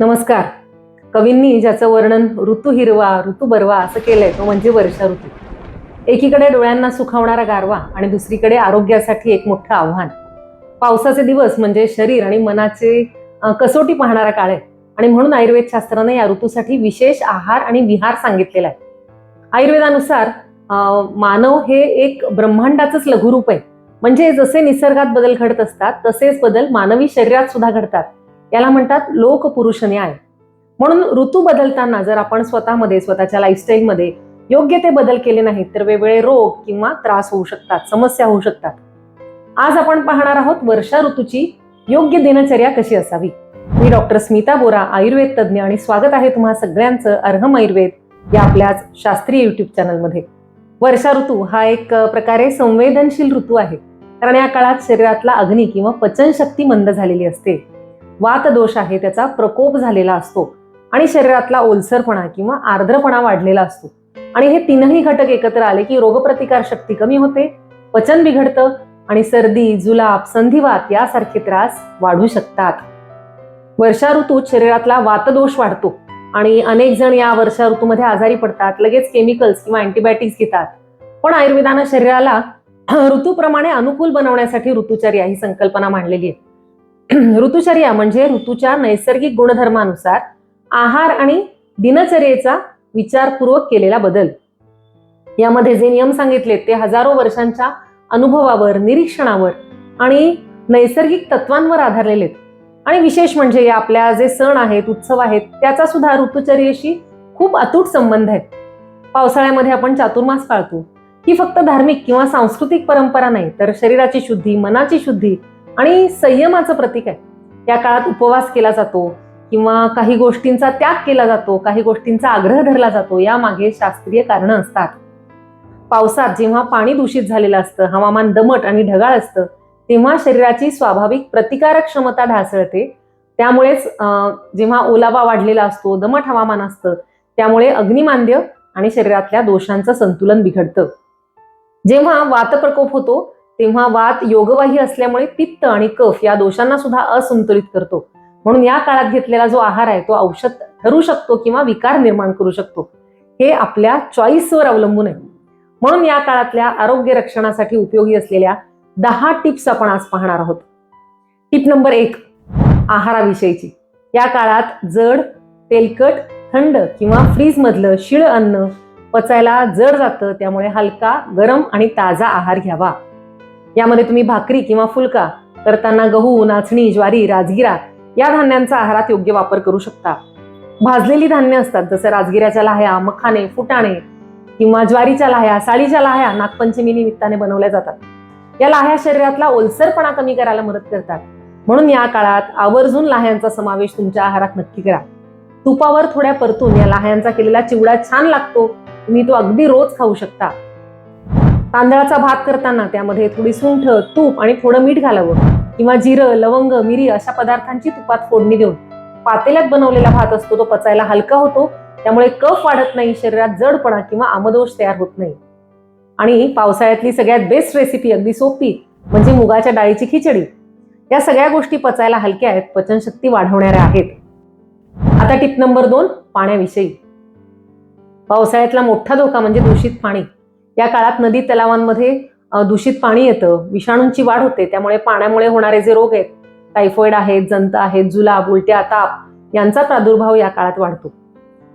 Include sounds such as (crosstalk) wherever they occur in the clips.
नमस्कार. कवींनी ज्याचं वर्णन ऋतू हिरवा ऋतू बरवा असं केलंय तो म्हणजे वर्षा ऋतू. एकीकडे डोळ्यांना सुखावणारा गारवा आणि दुसरीकडे आरोग्यासाठी एक मोठं आव्हान. पावसाचे दिवस म्हणजे शरीर आणि मनाचे कसोटी पाहणारा काळ आहे. आणि म्हणून आयुर्वेद शास्त्राने या ऋतूसाठी विशेष आहार आणि विहार सांगितलेला आहे. आयुर्वेदानुसार मानव हे एक ब्रह्मांडाचंच लघुरूप आहे. म्हणजे जसे निसर्गात बदल घडत असतात तसेच बदल मानवी शरीरात सुद्धा घडतात. याला म्हणतात लोकपुरुष न्याय. म्हणून ऋतू बदलताना जर आपण स्वतःमध्ये स्वतःच्या लाईफस्टाईलमध्ये योग्य ते बदल केले नाहीत तर वेगवेगळे रोग किंवा त्रास होऊ शकतात समस्या होऊ शकतात. आज आपण पाहणार आहोत वर्षा ऋतूची योग्य दिनचर्या कशी असावी? मी डॉक्टर स्मिता बोरा आयुर्वेद तज्ज्ञ आणि स्वागत आहे तुम्हा सगळ्यांचं अर्हम आयुर्वेद या आपल्याच शास्त्रीय युट्यूब चॅनलमध्ये वर्षा ऋतू हा एक प्रकारे संवेदनशील ऋतू आहे. कारण या काळात शरीरातला अग्नी किंवा पचनशक्ती मंद झालेली असते. वातदोष आहे त्याचा प्रकोप झालेला असतो. आणि शरीरातला ओलसरपणा किंवा आर्द्रपणा वाढलेला असतो. आणि हे तीनही घटक एकत्र आले की रोगप्रतिकार शक्ती कमी होते पचन बिघडतं आणि सर्दी जुलाब संधिवात यासारखे त्रास वाढू शकतात. वर्षा ऋतूत शरीरातला वातदोष वाढतो आणि अनेक जण या वर्षा ऋतूमध्ये आजारी पडतात लगेच केमिकल्स किंवा अँटीबायोटिक्स घेतात. पण आयुर्वेदानं शरीराला (clears throat) ऋतूप्रमाणे अनुकूल बनवण्यासाठी ऋतुचर्या ही संकल्पना मांडलेली आहे. (clears throat) ऋतुचर्या म्हणजे ऋतूच्या नैसर्गिक गुणधर्मानुसार आहार आणि दिनचर्येचा विचारपूर्वक केलेला बदल. यामध्ये जे नियम सांगितले ते हजारो वर्षांच्या अनुभवावर निरीक्षणावर आणि नैसर्गिक तत्वांवर आधारलेले आहेत. आणि विशेष म्हणजे या आपल्या जे सण आहेत उत्सव आहेत त्याचा सुद्धा ऋतुचर्येशी खूप अतूट संबंध आहे पावसाळ्यामध्ये आपण चातुर्मास पाळतो. ही फक्त धार्मिक किंवा सांस्कृतिक परंपरा नाही तर शरीराची शुद्धी मनाची शुद्धी आणि संयमाचं प्रतीक आहे. त्या काळात उपवास केला जातो किंवा काही गोष्टींचा त्याग केला जातो काही गोष्टींचा आग्रह धरला जातो यामागे शास्त्रीय कारणं असतात. पावसात जेव्हा पाणी दूषित झालेलं असतं हवामान दमट आणि ढगाळ असतं तेव्हा शरीराची स्वाभाविक प्रतिकारक क्षमता ढासळते. त्यामुळेच अं, जेव्हा ओलावा वाढलेला असतो दमट हवामान असतं त्यामुळे अग्निमांद्य आणि शरीरातल्या दोषांचं संतुलन बिघडतं. जेव्हा वातप्रकोप होतो तेव्हा वात योगवाही असल्यामुळे पित्त आणि कफ या दोषांना सुद्धा असंतुलित करतो. म्हणून या काळात घेतलेला जो आहार आहे तो औषध ठरू शकतो किंवा विकार निर्माण करू शकतो. हे आपल्या चॉईसवर अवलंबून आहे. म्हणून या काळातल्या आरोग्य रक्षणासाठी उपयोगी असलेल्या दहा टिप्स आपण आज पाहणार आहोत. टिप नंबर एक आहाराविषयीची. या काळात जड तेलकट थंड किंवा फ्रीज मधलं शिळ अन्न पचायला जड जातं त्यामुळे हलका गरम आणि ताजा आहार घ्यावा. यामध्ये तुम्ही भाकरी किंवा फुलका करताना गहू नाचणी ज्वारी राजगिरा या धान्यांचा आहारात योग्य वापर करू शकता. भाजलेली धान्य असतात जसं राजगिऱ्याच्या लाह्या मखाने फुटाणे किंवा ज्वारीच्या लाह्या साळीच्या लाह्या नागपंचमी निमित्ताने बनवल्या जातात. या लाह्या शरीरातला ओलसरपणा कमी करायला मदत करतात. म्हणून या काळात आवर्जून लाह्यांचा समावेश तुमच्या आहारात नक्की करा. तुपावर थोड्या परतून या लाह्यांचा केलेला चिवडा छान लागतो तुम्ही तो अगदी रोज खाऊ शकता. तांदळाचा भात करताना त्यामध्ये थोडी सुंठ तूप आणि थोडं मीठ घालावं. किंवा जिरं लवंग मिरी अशा पदार्थांची तुपात फोडणी देऊन. पातेल्यात बनवलेला भात असतो तो पचायला हलका होतो. त्यामुळे कफ वाढत नाही शरीरात जडपणा किंवा आमदोष तयार होत नाही. आणि पावसाळ्यातली सगळ्यात बेस्ट रेसिपी अगदी सोपी म्हणजे मुगाच्या डाळीची खिचडी. या सगळ्या गोष्टी पचायला हलक्या आहेत पचनशक्ती वाढवणाऱ्या आहेत. आता टिप नंबर दोन पाण्याविषयी. पावसाळ्यातला मोठा धोका म्हणजे दूषित पाणी. या काळात नदी तलावांमध्ये दूषित पाणी येतं विषाणूंची वाढ होते त्यामुळे पाण्यामुळे होणारे जे रोग आहेत टायफॉइड आहेत जंत आहेत जुलाब उलट्या ताप यांचा प्रादुर्भाव या काळात वाढतो.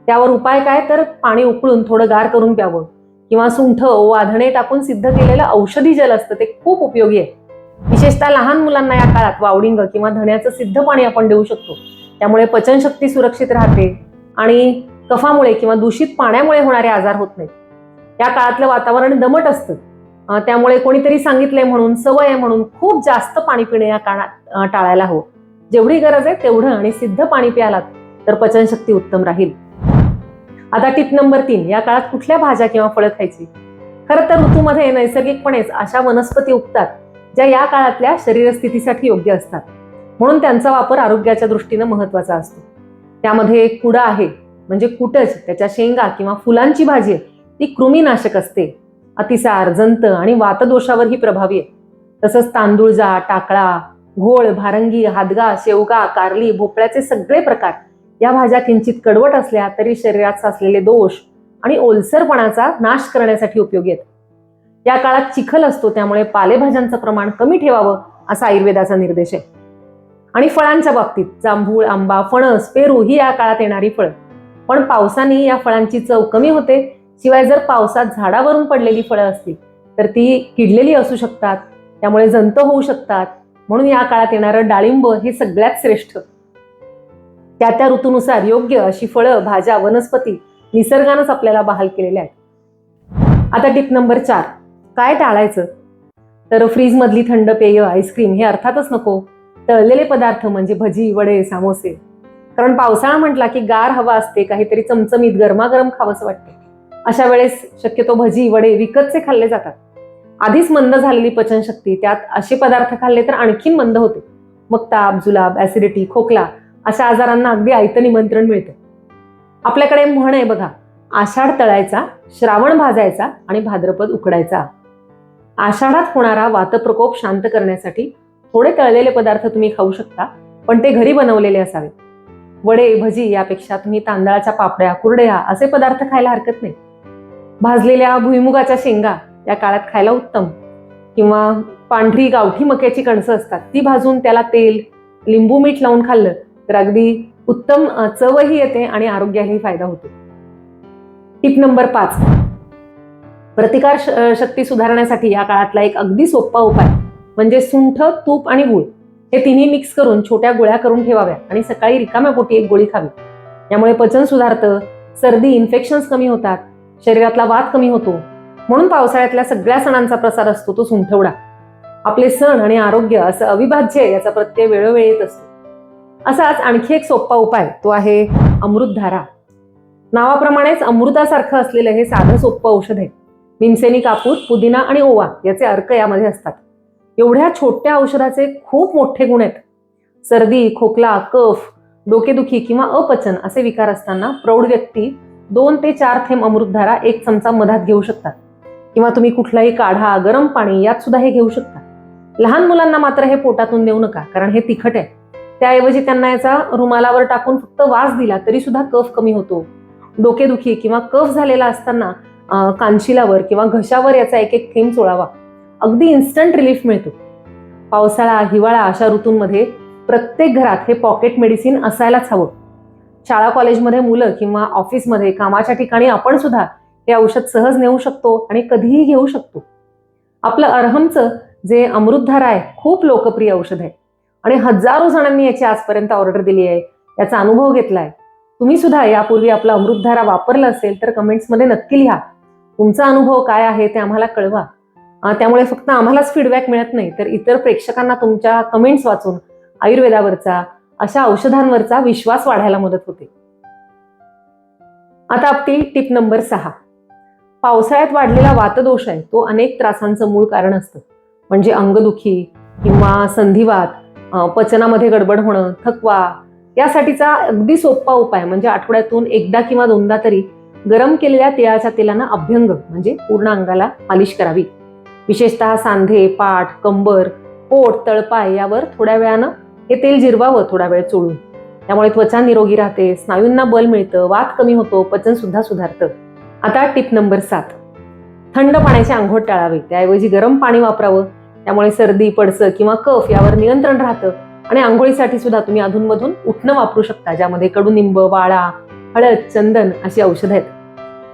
त्यावर उपाय काय? तर पाणी उकळून थोडं गार करून प्यावं किंवा सुंठ वाधणे टाकून सिद्ध केलेलं औषधी जल असतं ते खूप उपयोगी आहे. विशेषतः लहान मुलांना या काळात वावडिंग किंवा धण्याचं सिद्ध पाणी आपण देऊ शकतो. त्यामुळे पचनशक्ती सुरक्षित राहते आणि कफामुळे किंवा दूषित पाण्यामुळे होणारे आजार होत नाहीत. या काळातलं वातावरण दमट असतं. त्यामुळे कोणीतरी सांगितलंय म्हणून सवय आहे म्हणून खूप जास्त पाणी पिणे या काळात टाळायला हवं. जेवढी गरज आहे तेवढं आणि सिद्ध पाणी प्यालात तर पचनशक्ती उत्तम राहील. आता टिप नंबर तीन या काळात कुठल्या भाज्या किंवा फळं खायची? खरं तर ऋतूमध्ये नैसर्गिकपणेच अशा वनस्पती उगतात ज्या या काळातल्या शरीरस्थितीसाठी योग्य असतात. म्हणून त्यांचा वापर आरोग्याच्या दृष्टीनं महत्त्वाचा असतो. त्यामध्ये कुडा आहे म्हणजे कुटज त्याच्या शेंगा किंवा फुलांची भाजी आहे. ती कृमीनाशक असते. अतिसार जंत आणि वातदोषावरही प्रभावी आहे. तसंच तांदूळजा टाकळा घोळ भारंगी हादगा शेवगा कारली भोपळ्याचे सगळे प्रकार या भाज्या किंचित कडवट असल्या तरी शरीरात साचलेले दोष आणि ओलसरपणाचा नाश करण्यासाठी उपयोगी आहेत. या काळात चिखल असतो त्यामुळे पालेभाज्यांचं प्रमाण कमी ठेवावं असा आयुर्वेदाचा निर्देश आहे. आणि फळांच्या बाबतीत जांभूळ आंबा फणस पेरू ही या काळात येणारी फळं. पण पावसाने या फळांची चव कमी होते शिवाय जर पावसात झाडावरून पडलेली फळं असतील तर ती किडलेली असू शकतात त्यामुळे जंत होऊ शकतात. म्हणून या काळात येणारं डाळिंब हे सगळ्यात श्रेष्ठ. त्या त्या ऋतूनुसार योग्य अशी फळं भाज्या वनस्पती निसर्गानंच आपल्याला बहाल केलेल्या आहेत. आता टिप नंबर चार. काय टाळायचं? तर फ्रीजमधली थंड पेय आईस्क्रीम हे अर्थातच नको. तळलेले पदार्थ म्हणजे भजी वडे सामोसे. कारण पावसाळा म्हटला की गार हवा असते काहीतरी चमचमीत गरमागरम खावंसं वाटते. अशा वेळेस शक्यतो भजी वडे विकतचे खाल्ले जातात. आधीच मंद झालेली पचनशक्ती त्यात असे पदार्थ खाल्ले तर आणखीन मंद होते. मग ताप जुलाब ऍसिडिटी खोकला अशा आजारांना अगदी आयतं निमंत्रण मिळतं. आपल्याकडे म्हण आहे बघा आषाढ तळायचा श्रावण भाजायचा आणि भाद्रपद उकडायचा. आषाढात होणारा वातप्रकोप शांत करण्यासाठी थोडे तळलेले पदार्थ तुम्ही खाऊ शकता पण ते घरी बनवलेले असावे. वडे भजी यापेक्षा तुम्ही तांदळाच्या पापड्या कुरड्या असे पदार्थ खायला हरकत नाही. भाजलेल्या भुईमुगाच्या शेंगा या काळात खायला उत्तम. किंवा पांढरी गावठी मक्याची कणसं असतात ती भाजून त्याला तेल लिंबू मीठ लावून खाल्लं तर अगदी उत्तम चवही येते आणि आरोग्यालाही फायदा होतो. टिप नंबर पाच. प्रतिकार शक्ती सुधारण्यासाठी या काळातला एक अगदी सोपा उपाय म्हणजे सुंठ तूप आणि गूळ हे तिन्ही मिक्स करून छोट्या गोळ्या करून ठेवाव्या आणि सकाळी रिकाम्या पोटी एक गोळी खावी. यामुळे पचन सुधारतं सर्दी इन्फेक्शन्स कमी होतात शरीरातला वाद कमी होतो. म्हणून पावसाळ्यातल्या सगळ्या सणांचा प्रसार असतो तो सुंठवडा. आपले सण आणि आरोग्य असं अविभाज्य आहे, याचा प्रत्यय वेळोवेळी येत असतो. असाच आणखी एक सोपा उपाय तो आहे अमृतधारा. नावाप्रमाणेच अमृतासारखं असलेलं हे साधं सोपं औषध आहे. भीमसेनी कापूर पुदिना आणि ओवा याचे अर्क यामध्ये असतात. एवढ्या छोट्या औषधाचे खूप मोठे गुण आहेत. सर्दी खोकला कफ डोकेदुखी किंवा अपचन असे विकार असताना प्रौढ व्यक्ती दोन ते चार थेंब अमृतधारा एक चमचा मधात घेऊ शकतात किंवा तुम्ही कुठलाही काढा गरम पाणी यात सुद्धा हे घेऊ शकता. लहान मुलांना मात्र हे पोटातून देऊ नका कारण हे तिखट आहे. त्याऐवजी त्यांना याचा रुमालावर टाकून फक्त वास दिला तरी सुद्धा कफ कमी होतो. डोकेदुखी किंवा कफ झालेला असताना कांशिलावर किंवा घशावर याचा एक एक थेंब चोळावा अगदी इन्स्टंट रिलीफ मिळतो. पावसाळा हिवाळा अशा ऋतूंमध्ये प्रत्येक घरात हे पॉकेट मेडिसिन असायलाच हवं. शाळा कॉलेजमध्ये मुलं किंवा ऑफिसमध्ये कामाच्या ठिकाणी आपण सुद्धा हे औषध सहज नेऊ शकतो आणि कधीही घेऊ शकतो. आपलं अर्हमचं जे अमृतधारा आहे खूप लोकप्रिय औषध आहे. आणि हजारो जणांनी याची आजपर्यंत ऑर्डर दिली आहे याचा अनुभव घेतलाय. तुम्ही सुद्धा यापूर्वी आपला अमृतधारा वापरला असेल तर कमेंट्समध्ये नक्की लिहा. तुमचा अनुभव काय आहे ते आम्हाला कळवा. त्यामुळे फक्त आम्हालाच फीडबॅक मिळत नाही तर इतर प्रेक्षकांना तुमच्या कमेंट्स वाचून आयुर्वेदावरचा अशा औषधांवरचा विश्वास वाढायला मदत होते. आता आपली टिप नंबर सहा. पावसाळ्यात वाढलेला वातदोष आहे तो अनेक त्रासांचं मूळ कारण असतं. म्हणजे अंगदुखी किंवा संधिवात पचनामध्ये गडबड होणं थकवा यासाठीचा अगदी सोपा उपाय म्हणजे आठवड्यातून एकदा किंवा दोनदा तरी गरम केलेल्या तिळाच्या तेलानं अभ्यंग म्हणजे पूर्ण अंगाला मालिश करावी. विशेषतः सांधे पाठ कंबर पोट तळपाय यावर थोड्या वेळानं हे तेल जिरवावं थोडा वेळ चोळून. त्यामुळे त्वचा निरोगी राहते स्नायूंना बल मिळतं वात कमी होतो पचन सुद्धा सुधारतं. आता टिप नंबर सात. थंड पाण्याची आंघोळ टाळावी. त्याऐवजी गरम पाणी वापरावं. त्यामुळे सर्दी पडसं किंवा कफ यावर नियंत्रण राहतं. आणि आंघोळीसाठी सुद्धा तुम्ही अधूनमधून उठणं वापरू शकता ज्यामध्ये कडुनिंब वाळा हळद चंदन अशी औषधं आहेत.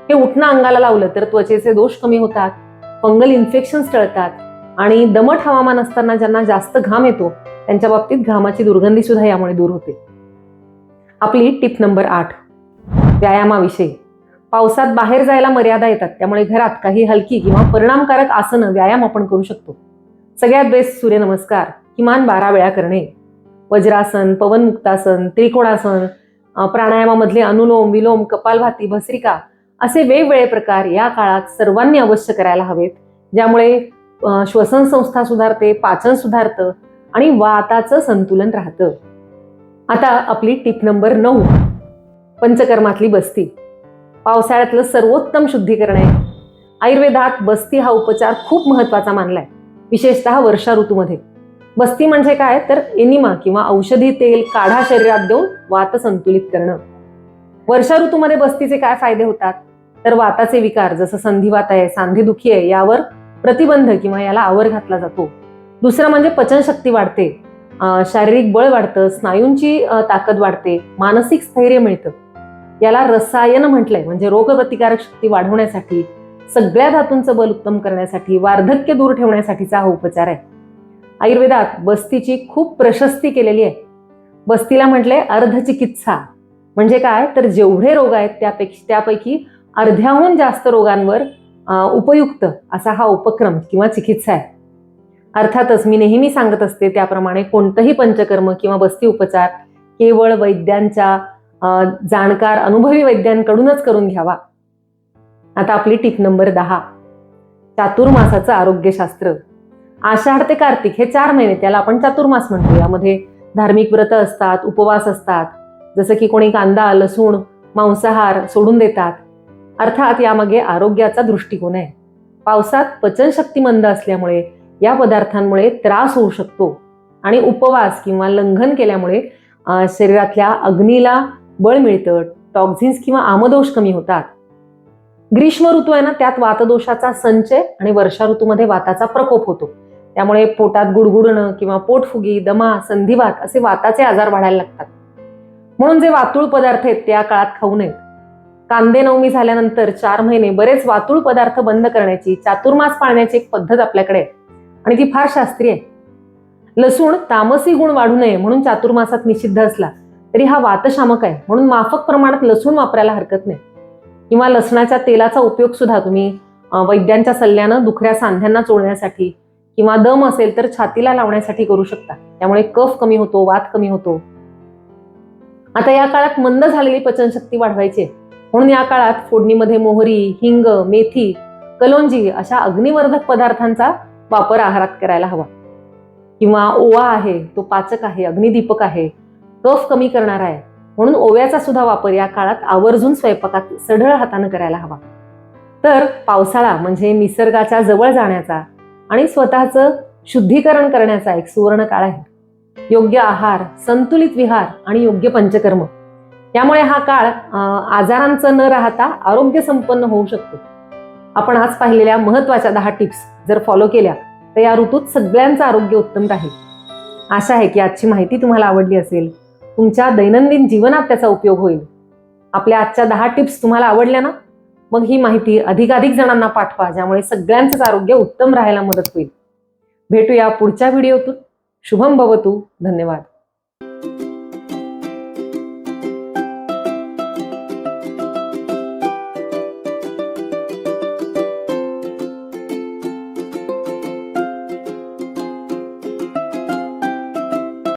हे उठणं अंगाला लावलं तर त्वचेचे दोष कमी होतात फंगल इन्फेक्शन्स टळतात आणि दमट हवामान असताना ज्यांना जास्त घाम येतो त्यांच्या बाबतीत घामाची दुर्गंधी सुद्धा यामुळे दूर होते. आपली टिप नंबर आठ. व्यायामाविषयी. पावसात बाहेर जायला मर्यादा येतात. त्यामुळे घरात काही हलकी किंवा परिणामकारक आसनं व्यायाम आपण करू शकतो. सगळ्यात बेस्ट सूर्यनमस्कार किमान बारा वेळा करणे. वज्रासन पवनमुक्तासन त्रिकोणासन प्राणायामामधले अनुलोम विलोम कपालभाती भस्रिका असे वेगवेगळे प्रकार या काळात सर्वांनी अवश्य करायला हवेत. ज्यामुळे श्वसन संस्था सुधारते पाचन सुधारतं आणि वाताचं संतुलन राहतं. आता आपली टिप नंबर नऊ पंचकर्मातली बस्ती. पावसाळ्यातलं सर्वोत्तम शुद्धीकरण आहे. आयुर्वेदात बस्ती हा उपचार खूप महत्त्वाचा मानलाय विशेषतः वर्षा ऋतूमध्ये. बस्ती म्हणजे काय? तर एनिमा किंवा औषधी तेल काढा शरीरात देऊन वात संतुलित करणं. वर्षा ऋतूमध्ये बस्तीचे काय फायदे होतात? तर वाताचे विकार जसं संधिवात आहे सांधेदुखी आहे यावर प्रतिबंध किंवा याला आवर घातला जातो. दुसरं म्हणजे पचनशक्ती वाढते. शारीरिक बळ वाढतं स्नायूंची ताकद वाढते मानसिक स्थैर्य मिळतं. याला रसायन म्हटलंय म्हणजे रोगप्रतिकारक शक्ती वाढवण्यासाठी सगळ्या धातूंचं बल उत्तम करण्यासाठी वार्धक्य दूर ठेवण्यासाठीचा हा उपचार आहे. आयुर्वेदात बस्तीची खूप प्रशस्ती केलेली आहे. बस्तीला म्हटले अर्धचिकित्सा. म्हणजे काय? तर जेवढे रोग आहेत त्यापेक्षा त्यापैकी अर्ध्याहून जास्त रोगांवर उपयुक्त असा हा उपक्रम किंवा चिकित्सा आहे. अर्थातच मी नेहमी सांगत असते त्याप्रमाणे कोणतंही पंचकर्म किंवा बस्ती उपचार केवळ वैद्यांच्या जाणकार अनुभवी वैद्यांकडूनच करून घ्यावा. आता आपली टीप नंबर दहा. चातुर्मासाचं आरोग्यशास्त्र. आषाढ ते कार्तिक हे चार महिने त्याला आपण चातुर्मास म्हणतो. यामध्ये धार्मिक व्रत असतात उपवास असतात. जसं की कोणी कांदा लसूण मांसाहार सोडून देतात. अर्थात यामागे आरोग्याचा दृष्टिकोन आहे. पावसात पचनशक्ती मंद असल्यामुळे या पदार्थांमुळे त्रास होऊ शकतो. आणि उपवास किंवा लंघन केल्यामुळे शरीरातल्या अग्नीला बळ मिळतं टॉक्झिन्स किंवा आमदोष कमी होतात. ग्रीष्म ऋतू आहे ना त्यात वातदोषाचा संचय आणि वर्षा ऋतूमध्ये वाताचा प्रकोप होतो. त्यामुळे पोटात गुडगुडणं किंवा पोटफुगी दमा संधिवात असे वाताचे आजार वाढायला लागतात. म्हणून जे वातुळ पदार्थ आहेत त्या काळात खाऊ नयेत. कांदे नवमी झाल्यानंतर चार महिने बरेच वातुळ पदार्थ बंद करण्याची चातुर्मास पाळण्याची एक पद्धत आपल्याकडे आहे. आणि ती फार शास्त्रीय आहे. लसूण तामसी गुण वाढू नये म्हणून चातुर्मासात निषिद्ध असला तरी हा वातशामक आहे. म्हणून माफक प्रमाणात लसूण वापरायला हरकत नाही. किंवा लसणाच्या तेलाचा उपयोग सुद्धा तुम्ही वैद्यांच्या सल्ल्यानं दुखऱ्या सांध्यांना चोळण्यासाठी किंवा दम असेल तर छातीला लावण्यासाठी करू शकता. त्यामुळे कफ कमी होतो वात कमी होतो. आता या काळात मंद झालेली पचनशक्ती वाढवायची म्हणून या काळात फोडणीमध्ये मोहरी हिंग मेथी कलोंजी अशा अग्निवर्धक पदार्थांचा वापर आहारात करायला हवा. किंवा ओवा आहे तो पाचक आहे अग्निदीपक आहे कफ कमी करणारा आहे म्हणून ओव्याचा सुद्धा वापर या काळात आवर्जून स्वयंपाकात सढळ हातानं करायला हवा. तर पावसाळा म्हणजे निसर्गाच्या जवळ जाण्याचा आणि स्वतःचं शुद्धीकरण करण्याचा एक सुवर्ण काळ आहे. योग्य आहार संतुलित विहार आणि योग्य पंचकर्म. त्यामुळे हा काळ आजारांचं न राहता आरोग्य संपन्न होऊ शकतो. आपण आज पाहिलेल्या महत्त्वाच्या दहा टिप्स जर फॉलो केल्या तर या ऋतूत सगळ्यांचं आरोग्य उत्तम राहील. आशा आहे की आजची माहिती तुम्हाला आवडली असेल. तुमच्या दैनंदिन जीवनात त्याचा उपयोग होईल. आपल्या आजच्या दहा टिप्स तुम्हाला आवडल्या ना? मग ही माहिती अधिकाधिक जणांना पाठवा ज्यामुळे सगळ्यांचंच आरोग्य उत्तम राहायला मदत होईल. भेटूया पुढच्या व्हिडिओतून. शुभम भवतू. धन्यवाद.